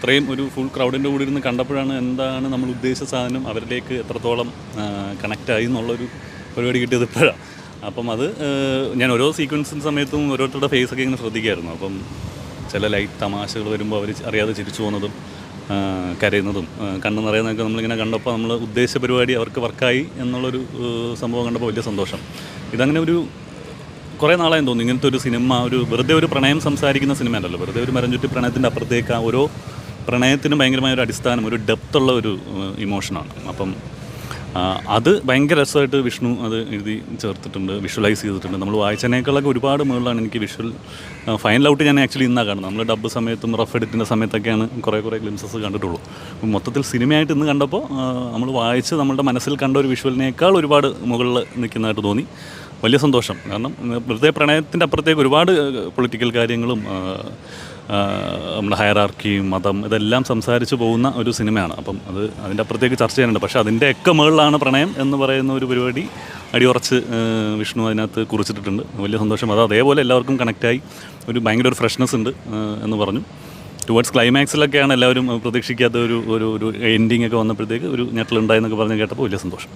ഇത്രയും ഒരു ഫുൾ ക്രൗഡിന്റെ കൂടെ ഇരുന്ന് കണ്ടപ്പോഴാണ് എന്താണ് നമ്മൾ ഉദ്ദേശിച്ച സാധനം അവരിലേക്ക് എത്രത്തോളം കണക്റ്റ് ആയി എന്നുള്ളൊരു പരിപാടി കിട്ടിയത് ഇപ്പോഴാണ് അപ്പം അത് ഞാൻ ഓരോ സീക്വൻസിന്റെ സമയത്തും ഓരോരുത്തരുടെ ഫേസ് ഒക്കെ ഇങ്ങനെ ശ്രദ്ധിക്കായിരുന്നു. അപ്പം ചില ലൈറ്റ് തമാശകൾ വരുമ്പോൾ അവർ അറിയാതെ ചിരിച്ചു പോകുന്നതും കരയുന്നതും കണ്ണു നിറയുന്നതൊക്കെ നമ്മളിങ്ങനെ കണ്ടപ്പോൾ നമ്മൾ ഉദ്ദേശിച്ച പരിപാടി അവർക്ക് വർക്കായി എന്നുള്ളൊരു സംഭവം കണ്ടപ്പോൾ വലിയ സന്തോഷം. ഇതങ്ങനെ ഒരു കുറേ നാളായി തോന്നുന്നു. ഇങ്ങനത്തെ ഒരു സിനിമ ഒരു വെറുതെ ഒരു പ്രണയം സംസാരിക്കുന്ന സിനിമ അല്ലല്ലോ വെറുതെ ഒരു മരം ചുറ്റി പ്രണയത്തിന്റെ അപ്പുറത്തേക്ക് ഓരോ പ്രണയത്തിനും ഭയങ്കരമായ ഒരു അടിസ്ഥാനം ഒരു ഡെപ്തുള്ള ഒരു ഇമോഷനാണ് അപ്പം അത് ഭയങ്കര രസമായിട്ട് വിഷ്ണു അത് എഴുതി ചേർത്തിട്ടുണ്ട് വിഷ്വലൈസ് ചെയ്തിട്ടുണ്ട്. നമ്മൾ വായിച്ചതിനേക്കാളൊക്കെ ഒരുപാട് മുകളിലാണ് എനിക്ക് വിഷ്വൽ ഫൈനൽ ഔട്ട് ഞാൻ ആക്ച്വലി ഇന്നാണ് കാണുന്നത്. നമ്മൾ ഡബ് സമയത്തും റഫ് എഡിറ്റിന്റെ സമയത്തൊക്കെയാണ് കുറേ കുറേ ഗ്ലിംസസ് കണ്ടിട്ടുള്ളൂ. അപ്പം മൊത്തത്തിൽ സിനിമയായിട്ട് ഇന്ന് കണ്ടപ്പോൾ നമ്മൾ വായിച്ച് നമ്മുടെ മനസ്സിൽ കണ്ട ഒരു വിഷ്വലിനേക്കാൾ ഒരുപാട് മുകളിൽ നിൽക്കുന്നതായിട്ട് തോന്നി. വലിയ സന്തോഷം. കാരണം വെറുതെ പ്രണയത്തിന്റെ അപ്പുറത്തേക്ക് ഒരുപാട് പൊളിറ്റിക്കൽ കാര്യങ്ങളും നമ്മുടെ ഹയറാർക്കി മതം ഇതെല്ലാം സംസാരിച്ച് പോകുന്ന ഒരു സിനിമയാണ്. അപ്പം അത് അതിന്റെ അപ്പുറത്തേക്ക് ചർച്ച ചെയ്യാനുണ്ട്. പക്ഷേ അതിന്റെയൊക്കെ മുകളിലാണ് പ്രണയം എന്ന് പറയുന്ന ഒരു പരിപാടി അടിയുറച്ച് വിഷ്ണു അതിനകത്ത് കുറിച്ചിട്ടുണ്ട് വലിയ സന്തോഷം. അത് അതേപോലെ എല്ലാവർക്കും കണക്റ്റായി. ഒരു ഭയങ്കര ഒരു ഫ്രഷ്നെസ് ഉണ്ട് എന്ന് പറഞ്ഞു. ടുവേർഡ്സ് ക്ലൈമാക്സിലൊക്കെയാണ് എല്ലാവരും പ്രതീക്ഷിക്കാത്ത ഒരു ഒരു ഒരു എൻഡിങ് ഒക്കെ വന്നപ്പോഴത്തേക്ക് ഒരു ഞെട്ടലുണ്ടായെന്നൊക്കെ പറഞ്ഞ് കേട്ടപ്പോൾ വലിയ സന്തോഷം.